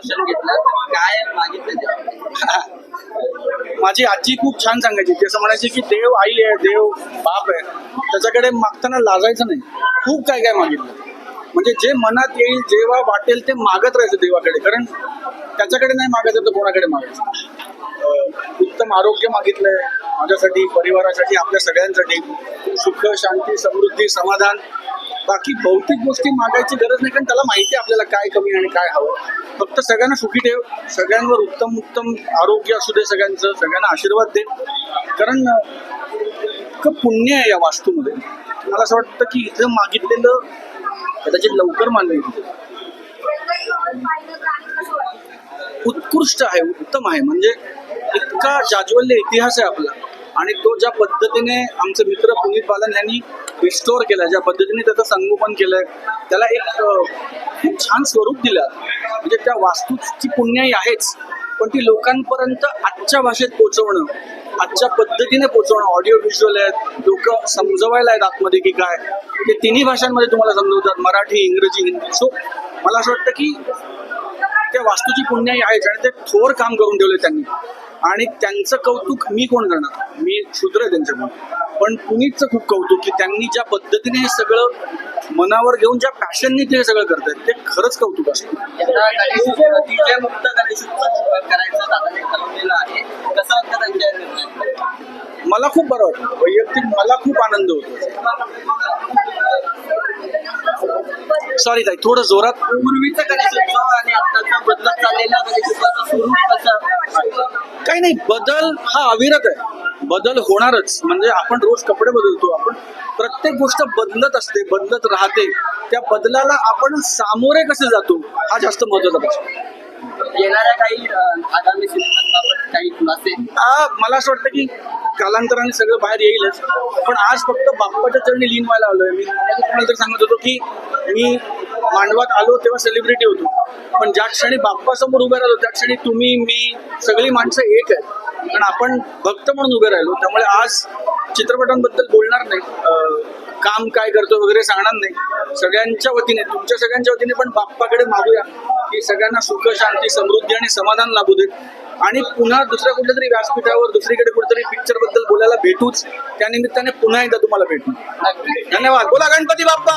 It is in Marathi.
दर्शन घेतलं काय मागितलं माझी आजी खूप छान सांगायची ते असं म्हणायची की देव आई आहे देव बाप आहे. त्याच्याकडे मागताना लाजायचं नाही. खूप काय काय मागितलं. म्हणजे जे मनात येईल जेव्हा वाटेल ते मागत राहायचं देवाकडे. कारण त्याच्याकडे नाही मागायचं तर कोणाकडे मागायचं? उत्तम आरोग्य मागितलंय. माझ्यासाठी परिवारासाठी आपल्या सगळ्यांसाठी. सुख शांती समृद्धी समाधान. बाकी भौतिक गोष्टी मागायची गरज नाही कारण त्याला माहिती आहे आपल्याला काय कमी आणि काय हवं. फक्त सगळ्यांना सुखी ठेव सगळ्यांवर उत्तम उत्तम आरोग्य असू दे सगळ्यांचं सगळ्यांना आशीर्वाद दे. कारण इतकं पुण्य आहे या वास्तूमध्ये. मला असं वाटतं की इथं मागितलेलं कदाचित लवकर मानलं उत्कृष्ट आहे उत्तम आहे. म्हणजे इतका जाज्वल्य इतिहास आहे आपला. आणि तो ज्या पद्धतीने आमचे मित्र पुनीत बालन यांनी रिस्टोअर केला ज्या पद्धतीने त्याचं संगोपन केलंय त्याला एक खूप छान स्वरूप दिलं. म्हणजे त्या वास्तूची पुण्याई आहेच पण ती लोकांपर्यंत आजच्या भाषेत पोचवणं आजच्या पद्धतीने पोचवणं ऑडिओ व्हिज्युअल आहेत लोक समजवायला आहेत आतमध्ये की काय ते तिन्ही भाषांमध्ये तुम्हाला समजवतात मराठी इंग्रजी हिंदी. सो मला असं वाटतं की त्या वास्तूची पुण्याई आहेच आणि ते थोर काम करून ठेवले त्यांनी. आणि त्यांचं कौतुक मी कोण करणार? मी शूद्र आहे त्यांच्याकडून पण पुनीतचं खूप कौतुक की त्यांनी ज्या पद्धतीने हे सगळं मनावर घेऊन ज्या पॅशननी ते सगळं करतात ते खरंच कौतुक असतं? मला खूप बरं वाटतं. वैयक्तिक मला खूप आनंद होतो. सॉरी ताई थोडं जोरात. पूर्वीचं गणेश उत्सव आणि आताचा बदलत चाललेला गणेश काही नाही बदल हा अविरत आहे. बदल होणारच. म्हणजे आपण रोज कपडे बदलतो आपण प्रत्येक गोष्ट बदलत असते बदलत राहते. त्या बदलाला आपण सामोरे कसे जातो हा जास्त महत्त्वाचा प्रश्न. येणाऱ्या काही अं, आगामी सिनेमांबाबत काही खुलासे? आ, मला असं वाटतं की कालांतराने सगळं बाहेर येईलच. पण आज फक्त बाप्पाच्या चरणी लीन व्हायला आलोय. मी तुम्हाला तर सांगत होतो की मी मांडवात आलो तेव्हा सेलिब्रिटी होतो. पण ज्या क्षणी बाप्पासमोर उभे राहिलो त्या क्षणी तुम्ही मी सगळी माणसं एक आहेत. कारण आपण भक्त म्हणून उभे राहिलो. त्यामुळे आज चित्रपटांबद्दल बोलणार नाही. काम काय करतो वगैरे सांगणार नाही. सगळ्यांच्या वतीने तुमच्या सगळ्यांच्या वतीने पण बाप्पाकडे मागूया की सगळ्यांना सुख शांती समृद्धी आणि समाधान लाभू देत. आणि पुन्हा दुसऱ्या कुठल्या तरी व्यासपीठावर दुसरीकडे कुठेतरी पिक्चरबद्दल बोलायला भेटूच. त्या निमित्ताने पुन्हा एकदा तुम्हाला भेटू धन्यवाद. बोला गणपती बाप्पा.